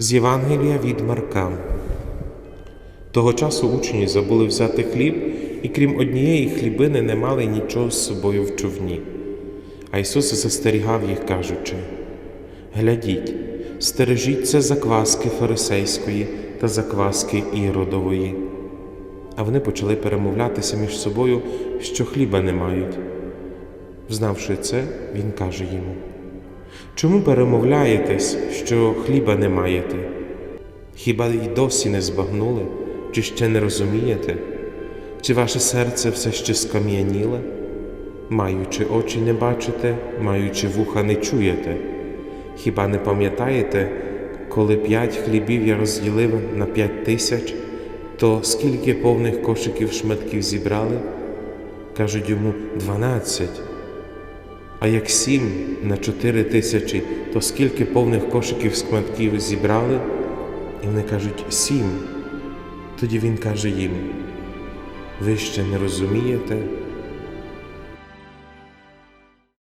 З Євангелія від Марка. Того часу учні забули взяти хліб, і крім однієї хлібини не мали нічого з собою в човні. А Ісус застерігав їх, кажучи: Глядіть, стережіться закваски фарисейської та закваски іродової. А вони почали перемовлятися між собою, що хліба не мають. Знавши це, він каже йому: Чому перемовляєтесь, що хліба не маєте? Хіба й досі не збагнули, чи ще не розумієте? Чи ваше серце все ще скам'яніле? Маючи очі не бачите, маючи вуха не чуєте? Хіба не пам'ятаєте, коли п'ять хлібів я розділив на п'ять тисяч, то скільки повних кошиків шматків зібрали? Кажуть йому дванадцять. А як сім на чотири тисячі, то скільки повних кошиків з кметків зібрали? І вони кажуть сім. Тоді він каже їм: Ви ще не розумієте